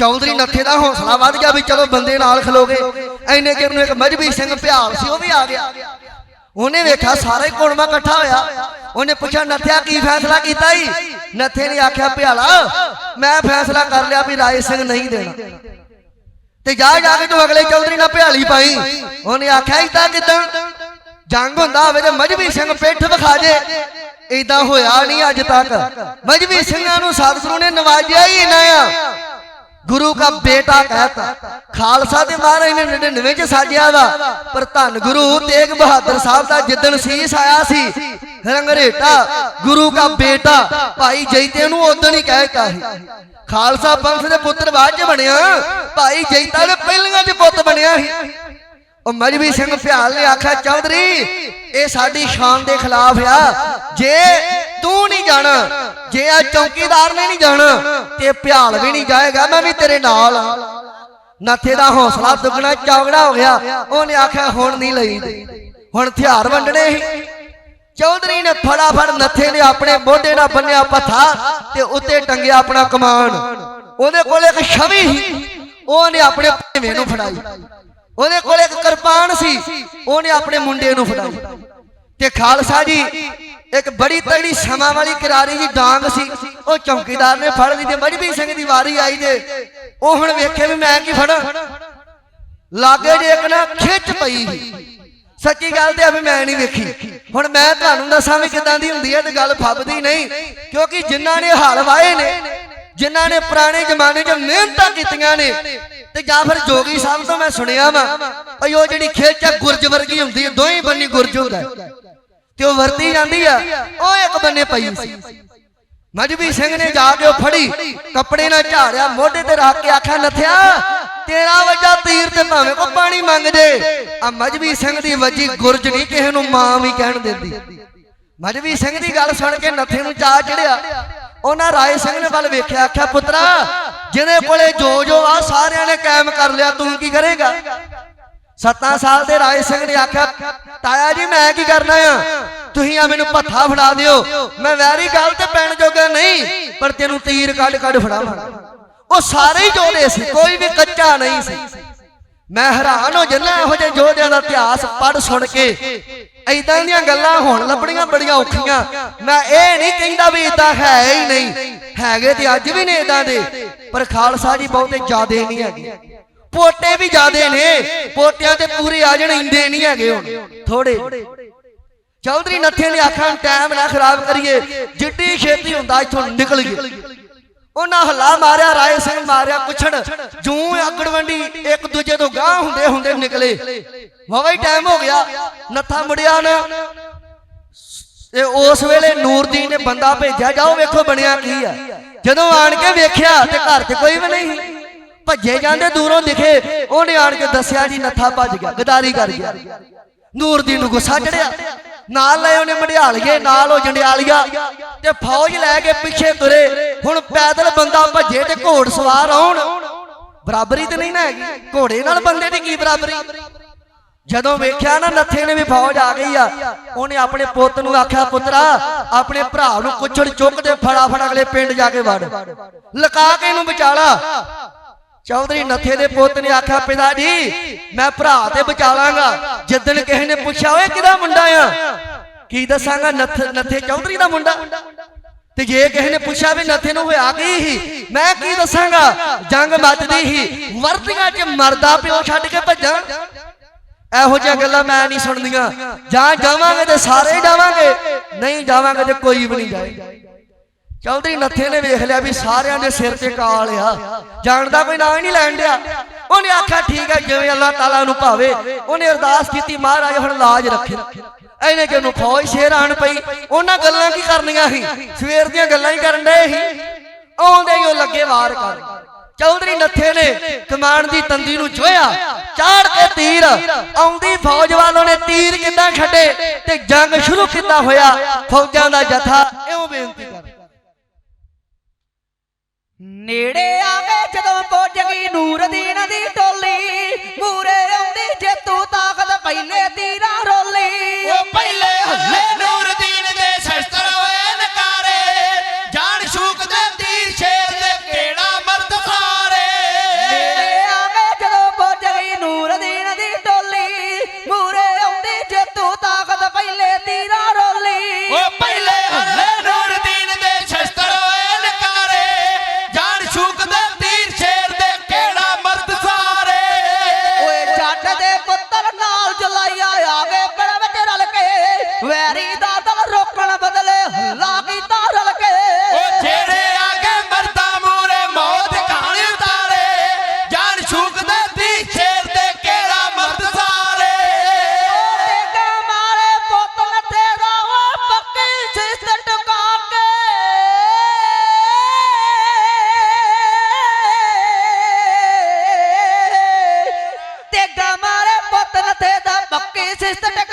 ਚੌਧਰੀ ਨੱਥੇ ਦਾ ਹੌਸਲਾ ਵੱਧ ਗਿਆ ਵੀ ਚਲੋ ਬੰਦੇ ਨਾਲ ਖਲੋਗੇ। ਐਨੇ ਕਿ ਨੂੰ ਇੱਕ ਮਜਬੀ ਸਿੰਘ ਭਿਆਲ ਸੀ, ਉਹ ਵੀ ਆ ਗਿਆ। ਉਹਨੇ ਵੇਖਿਆ ਸਾਰਾ ਹੀ ਕੋਣਮਾ ਇਕੱਠਾ ਹੋਇਆ। ਉਹਨੇ ਪੁੱਛਿਆ, ਨੱਥਿਆ, ਕੀ ਫੈਸਲਾ ਕੀਤਾ ਈ? ਨੱਥੇ ਨੇ ਆਖਿਆ, ਭਿਆਲਾ, ਮੈਂ ਫੈਸਲਾ ਕਰ ਲਿਆ ਵੀ ਰਾਏ ਸਿੰਘ ਨਹੀਂ ਦੇਣਾ। ਤੇ ਜਾ ਜਾ ਕੇ ਤੂੰ ਅਗਲੇ ਚੌਧਰੀ ਨਾਲ ਭਿਆਲੀ ਪਾਈ। ਉਹਨੇ ਆਖਿਆ ਇਦਾਂ ਕਿਦਾਂ? ਜੰਗ ਹੁੰਦਾ ਹੋਵੇ ਤੇ ਮਜਬੀ ਸਿੰਘ ਪਿੱਠ ਵਿਖਾ ਜੇ। ਇਦਾਂ ਹੋਇਆ ਨਹੀਂ ਅੱਜ ਤੱਕ। ਮਜਬੀ ਸਿੰਘਾਂ ਨੂੰ ਸਤਿਗੁਰੂ ਨੇ ਨਵਾਜਿਆ ਹੀ ਨਾ ਆ। ਗੁਰੂ ਦਾ ਬੇਟਾ ਕਹਤਾ। ਖਾਲਸਾ ਤੇ ਮਹਾਰਾਜ ਨੇ 99 ਚ ਸਾਜਿਆ ਵਾ ਪਰ ਧੰਨ ਗੁਰੂ ਤੇਗ ਬਹਾਦਰ ਸਾਹਿਬ ਦਾ ਜਿੱਦਣ ਸੀਸ ਆਇਆ ਸੀ ਰੰਗਰੇਟਾ ਗੁਰੂ ਦਾ ਬੇਟਾ ਭਾਈ ਜੈਤੇ ਨੂੰ ਉਦੋਂ ਹੀ ਕਹਿਤਾ ਸੀ। ਖਾਲਸਾ ਪੰਥ ਦੇ ਪੁੱਤਰ ਬਾਅਦ ਚ ਬਣਿਆ। ਭਾਈ ਜੈਤਾ ਦੇ ਪਹਿਲੀਆਂ ਚ ਪੁੱਤ ਬਣਿਆ ਸੀ। ਉਹ ਮਜਬੀ ਸਿੰਘ ਭਿਆਲ ਨੇ ਆਖਿਆ ਚੌਧਰੀ ਇਹ ਸਾਡੀ ਸ਼ਾਨ ਦੇ ਖਿਲਾਫ ਆ। ਜੇ ਤੂੰ ਨਹੀਂ ਜਾਣਾ, ਜੇ ਆ ਚੌਕੀਦਾਰ ਨੇ ਨਹੀਂ ਜਾਣਾ, ਤੇ ਭਿਆਲ ਵੀ ਨਹੀਂ ਜਾਏਗਾ, ਮੈਂ ਵੀ ਤੇਰੇ ਨਾਲ ਨਾਥੇ ਦਾ ਹੌਸਲਾ ਦੁੱਗਣਾ ਚੌਗੜਾ ਹੋ ਗਿਆ, ਉਹਨੇ ਆਖਿਆ, ਹੁਣ ਨਹੀਂ ਲਈ। ਹੁਣ ਹਥਿਆਰ ਵੰਡਣੇ ਸੀ। ਚੌਧਰੀ ਨੇ ਫੜਾਫੜ ਨੱਥੇ ਨੇ ਆਪਣੇ ਮੋਢੇ ਨਾਲ ਬੰਨਿਆ ਪੱਥਾ ਤੇ ਉੱਤੇ ਟੰਗਿਆ ਆਪਣਾ ਕਮਾਨ। ਉਹਦੇ ਕੋਲ ਇੱਕ ਛਵੀ ਸੀ। ਉਹਨੇ ਆਪਣੇ ਭੇਵੇਂ ਨੂੰ ਫੜਾਈ। ਉਹਦੇ ਕੋਲ ਇੱਕ ਕਿਰਪਾਨ ਸੀ। ਉਹਨੇ ਆਪਣੇ ਮੁੰਡੇ ਨੂੰ ਫੜਾਈ। ਤੇ ਖਾਲਸਾ ਜੀ ਇੱਕ ਬੜੀ ਤਗੜੀ ਸਮਾਂ ਵਾਲੀ ਕਿਰਾਰੀ ਜੀ ਡਾਂਗ ਸੀ। ਉਹ ਚੌਕੀਦਾਰ ਨੇ ਫੜ ਲਈ ਤੇ ਮਜਬੀ ਸਿੰਘ ਦੀ ਵਾਰੀ ਆਈ ਜੇ। ਉਹ ਹੁਣ ਵੇਖੇ ਵੀ ਮੈਂ ਕੀ ਫੜਾਂ। ਲਾਗੇ ਜੇ ਇੱਕ ਨਾ ਖਿੱਚ ਪਈ ਸੀ। ਸੱਚੀ ਗੱਲ ਤੇ ਆ ਮੈਂ ਨਹੀਂ ਵੇਖੀ। ਹੁਣ ਮੈਂ ਤੁਹਾਨੂੰ ਦੱਸਾਂ ਵੀ ਕਿਦਾਂ ਦੀ ਹੁੰਦੀ ਹੈ ਤੇ ਗੱਲ ਫੱਬਦੀ ਨਹੀਂ। ਕਿਉਂਕਿ ਜਿਨ੍ਹਾਂ ਨੇ ਹਲ ਵਾਏ ਨੇ, ਜਿਨ੍ਹਾਂ ਨੇ ਪੁਰਾਣੇ ਜ਼ਮਾਨੇ 'ਚ ਮਿਹਨਤਾਂ ਕੀਤੀਆਂ ਨੇ, ਤੇ ਜਾਂ ਫਿਰ ਜੋਗੀ ਸਾਹਿਬ ਤੋਂ ਮੈਂ ਸੁਣਿਆ ਵਾ, ਭਈ ਉਹ ਜਿਹੜੀ ਖੇਚ ਆ ਗੁਰਜ ਵਰਗੀ ਹੁੰਦੀ ਹੈ, ਦੋਹੀਂ ਬੰਨੀ ਗੁਰਜ ਹੁੰਦਾ ਤੇ ਉਹ ਵਰਤੀ ਜਾਂਦੀ ਆ। ਉਹ ਇੱਕ ਬੰਨੇ ਪਈ ਸੀ। ਮਜਬੀ ਸਿੰਘ ਨੇ ਜਾ ਕੇ ਉਹ ਫੜੀ। ਕੱਪੜੇ ਨਾਲ ਝਾੜਿਆ ਮੋਢੇ ਤੇ ਰੱਖ ਕੇ ਆਖਿਆ ਨਥਿਆ ਤੇਰਾ ਵੱਜਾ ਤੀਰ ਤੇ ਭਾਵੇਂ ਕੋ ਪਾਣੀ ਮੰਗ ਜੇ ਆ ਮਜਬੀ ਸਿੰਘ ਦੀ ਵੱਜੀ ਗੁਰਜ ਨਹੀਂ ਕਿਸੇ ਨੂੰ ਮਾਂ ਵੀ ਕਹਿਣ ਦਿੰਦੀ। ਮਜਬੀ ਸਿੰਘ ਦੀ ਗੱਲ ਸੁਣ ਕੇ ਨੱਥੇ ਨੂੰ ਚਾਹ ਚੜਿਆ ਉਹਨਾਂ ਰਾਏ ਸਿੰਘ ਨੇ ਵੱਲ ਵੇਖਿਆ ਆਖਿਆ ਪੁੱਤਰਾ ਜਿਹਦੇ ਕੋਲੇ ਜੋ ਜੋ ਆ ਸਾਰਿਆਂ ਨੇ ਕਾਇਮ ਕਰ ਲਿਆ ਤੂੰ ਕੀ ਕਰੇਗਾ? ਸੱਤਾਂ ਸਾਲ ਦੇ ਰਾਏ ਸਿੰਘ ਨੇ ਆਖਿਆ, ਤਾਇਆ ਜੀ, ਮੈਂ ਕੀ ਕਰਨਾ ਆ? ਤੁਸੀਂ ਆ ਮੈਨੂੰ ਭੱਥਾ ਫੜਾ ਦਿਓ। ਮੈਂ ਵੈਰੀ ਗੱਲ ਤੇ ਪੈਣ ਜੋਗਾ ਨਹੀਂ, ਪਰ ਤੈਨੂੰ ਤੀਰ ਕੱਢ ਕੱਢ ਫੜਾਵਾਂ। ਉਹ ਸਾਰੇ ਹੀ ਜੋਧੇ ਸੀ, ਕੋਈ ਵੀ ਕੱਚਾ ਨਹੀਂ ਸੀ। ਮੈਂ ਹੈਰਾਨ ਹੋ ਜੰਨਾ ਇਹੋ ਜਿਹੇ ਯੋਧਿਆਂ ਦਾ ਇਤਿਹਾਸ ਪੜ੍ਹ ਸੁਣ ਕੇ। ਐਦਾਂ ਦੀਆਂ ਗੱਲਾਂ ਹੋਣ ਲੱਭਣੀਆਂ ਬੜੀਆਂ ਔਖੀਆਂ। ਮੈਂ ਇਹ ਨਹੀਂ ਕਹਿੰਦਾ ਵੀ ਇਦਾਂ ਹੈ ਹੀ ਨਹੀਂ। ਹੈਗੇ ਤੇ ਅੱਜ ਵੀ ਨੇ ਇਦਾਂ ਦੇ, ਪਰ ਖਾਲਸਾ ਜੀ ਬਹੁਤੇ ਜ਼ਿਆਦੇ ਨਹੀਂ ਹੈਗੇ। ਪੋਟੇ ਵੀ ਜ਼ਿਆਦੇ ਨੇ। ਪੋਟਿਆਂ ਤੇ ਪੂਰੇ ਆ ਜਣ ਇੰਦੇ ਨਹੀਂ ਹੈਗੇ ਹੁਣ। ਥੋੜੇ। ਚੌਧਰੀ ਨੱਥੇ ਨੇ ਆਖਾਂ ਟਾਈਮ ਨਾ ਖਰਾਬ ਕਰੀਏ। ਜਿੱਡੀ ਛੇਤੀ ਹੁੰਦਾ ਇੱਥੋਂ ਨਿਕਲ ਗਏ। ਉਹਨਾਂ ਹੱਲਾ ਮਾਰਿਆ ਰਾਏ ਸਿੰਘ ਮਾਰਿਆ ਕੁਛੜ ਜੂੰ ਆਗੜ ਵੰਡੀ ਇੱਕ ਦੂਜੇ ਤੋਂ ਗਾਹ ਹੁੰਦੇ ਹੁੰਦੇ ਨਿਕਲੇ? ਵਾਵਾ ਹੀ ਟਾਈਮ ਹੋ ਗਿਆ। ਨੱਥਾ ਮੁੜਿਆ ਨਾ। ਤੇ ਉਸ ਵੇਲੇ ਨੂਰਦੀਨ ਨੇ ਬੰਦਾ ਭੇਜਿਆ ਜਾਓ ਵੇਖੋ ਬਣਿਆ ਕੀ ਆ। ਜਦੋਂ ਆਣ ਕੇ ਵੇਖਿਆ ਤੇ ਘਰ 'ਚ ਕੋਈ ਵੀ ਨਹੀਂ। ਭੱਜੇ ਜਾਂਦੇ, ਦੂਰੋਂ ਦਿਖੇ। ਉਹਨੇ ਆਣ ਕੇ ਦੱਸਿਆ ਜੀ, ਨੱਥਾ ਭੱਜ ਗਿਆ, ਗਦਾਰੀ ਕਰ ਗਿਆ। ਨੂਰਦੀਨ ਨੂੰ ਗੁੱਸਾ ਚੜਿਆ ਨਾਲ ਲੈ ਉਹਨੇ ਮੜਿਆਲੀਏ, ਨਾਲ ਉਹ ਜੰਡਿਆਲੀਆ। ਤੇ ਫੌਜ ਲੈ ਕੇ ਪਿੱਛੇ ਤੁਰੇ। ਹੁਣ ਪੈਦਲ ਬੰਦਾ ਭੱਜੇ ਤੇ ਘੋੜ ਸਵਾਰ ਆਉਣ। ਬਰਾਬਰੀ ਤੇ ਨਹੀਂ ਨਾ ਹੈਗੀ। ਘੋੜੇ ਨਾਲ ਬੰਦੇ ਦੀ ਕੀ ਬਰਾਬਰੀ? ਜਦੋਂ ਵੇਖਿਆ ਨਾ, ਨੱਥੇ ਨੇ ਵੀ ਫੌਜ ਆ ਗਈ ਆ। ਉਹਨੇ ਆਪਣੇ ਪੁੱਤ ਨੂੰ ਆਖਿਆ, ਪੁੱਤਰਾ, ਆਪਣੇ ਭਰਾ ਨੂੰ ਕੁੱਛੜ ਚੁੱਕ ਤੇ ਫੜਾਫੜ ਅਗਲੇ ਪਿੰਡ ਜਾ ਕੇ ਵੜ। ਲਕਾ ਕੇ ਇਹਨੂੰ ਵਿਚਾਲਾ। ਚੌਧਰੀ ਨੱਥੇ ਦੇ ਪੁੱਤ ਨੇ ਆਖਿਆ ਪਿਤਾ ਜੀ ਮੈਂ ਭਰਾ ਤੇ ਬਚਾ ਲਾਂਗਾ ਜਿੱਦਣ ਕਿਸੇ ਨੇ ਪੁੱਛਿਆ ਓਏ ਕਿਹਦਾ ਮੁੰਡਾ ਆ ਕੀ ਦੱਸਾਂਗਾ ਨੱਥ ਨੱਥੇ ਚੌਧਰੀ ਦਾ ਮੁੰਡਾ। ਤੇ ਜੇ ਕਿਸੇ ਨੇ ਪੁੱਛਿਆ ਵੀ ਨੱਥੇ ਨੂੰ ਹੋਇਆ ਕੀ ਸੀ ਮੈਂ ਕੀ ਦੱਸਾਂਗਾ? ਜੰਗ ਮੱਚਦੀ ਸੀ ਵਰਦੀਆਂ 'ਚ ਮਰਦਾ ਪਿਓ ਛੱਡ ਕੇ ਭੱਜਾਂ। ਇਹੋ ਜਿਹੀਆਂ ਗੱਲਾਂ ਮੈਂ ਨਹੀਂ ਸੁਣਦੀਆਂ ਜਾਂ ਜਾਵਾਂਗੇ ਤੇ ਸਾਰੇ ਜਾਵਾਂਗੇ ਨਹੀਂ ਜਾਵਾਂਗੇ ਤੇ ਕੋਈ ਵੀ ਨਹੀਂ ਜਾਏਗਾ। ਚੌਧਰੀ ਨੱਥੇ ਨੇ ਵੇਖ ਲਿਆ ਵੀ ਸਾਰਿਆਂ ਦੇ ਸਿਰ ਤੇ ਕਾਲ ਆ। ਜਾਣਦਾ ਕੋਈ ਨਾਂ ਹੀ ਨਹੀਂ ਲੈਣ ਡਿਆ। ਉਹਨੇ ਆਖਿਆ, ਠੀਕ ਹੈ ਜਿਵੇਂ ਅੱਲਾਹ ਤਾਲਾ ਨੂੰ ਭਾਵੇ। ਉਹਨੇ ਅਰਦਾਸ ਕੀਤੀ, ਮਹਾਰਾਜ, ਹੁਣ ਲਾਜ ਰੱਖੇ। ਐਨੇ ਕਿ ਉਹਨੂੰ ਫੌਜ ਸ਼ੇਰ ਆਣ ਪਈ। ਉਹਨਾਂ ਗੱਲਾਂ ਕੀ ਕਰਨੀਆਂ ਸੀ? ਸਵੇਰ ਦੀਆਂ ਗੱਲਾਂ ਹੀ ਕਰਨ ਡਏ ਸੀ। ਆਉਂਦੇ ਹੀ ਉਹ ਲੱਗੇ ਵਾਰ ਕਰ। ਚੌਧਰੀ ਨੱਥੇ ਨੇ ਕਮਾਨ ਦੀ ਤੰਦੀ ਨੂੰ ਚੋਇਆ ਚਾੜ ਕੇ ਤੀਰ। ਆਉਂਦੀ ਫੌਜ ਵਾਲੋਂ ਨੇ ਤੀਰ ਕਿੱਦਾਂ ਛੱਡੇ ਤੇ ਜੰਗ ਸ਼ੁਰੂ ਕਿੱਦਾਂ ਹੋਇਆ? ਫੌਜਾਂ ਦਾ ਜਥਾ ਨੇੜੇ ਆਵੇ ਜਦੋਂ ਪੁੱਜ ਗਈ ਨੂਰਦੀਨ ਦੀ ਟੋਲੀ। ਮੂਰੇ ਆਉਂਦੀ ਜੇਤੂ ਤਾਕਤ, ਪਹਿਲੇ ਤੀਰਾ ਰੋਲੀ। চেষ্টাটা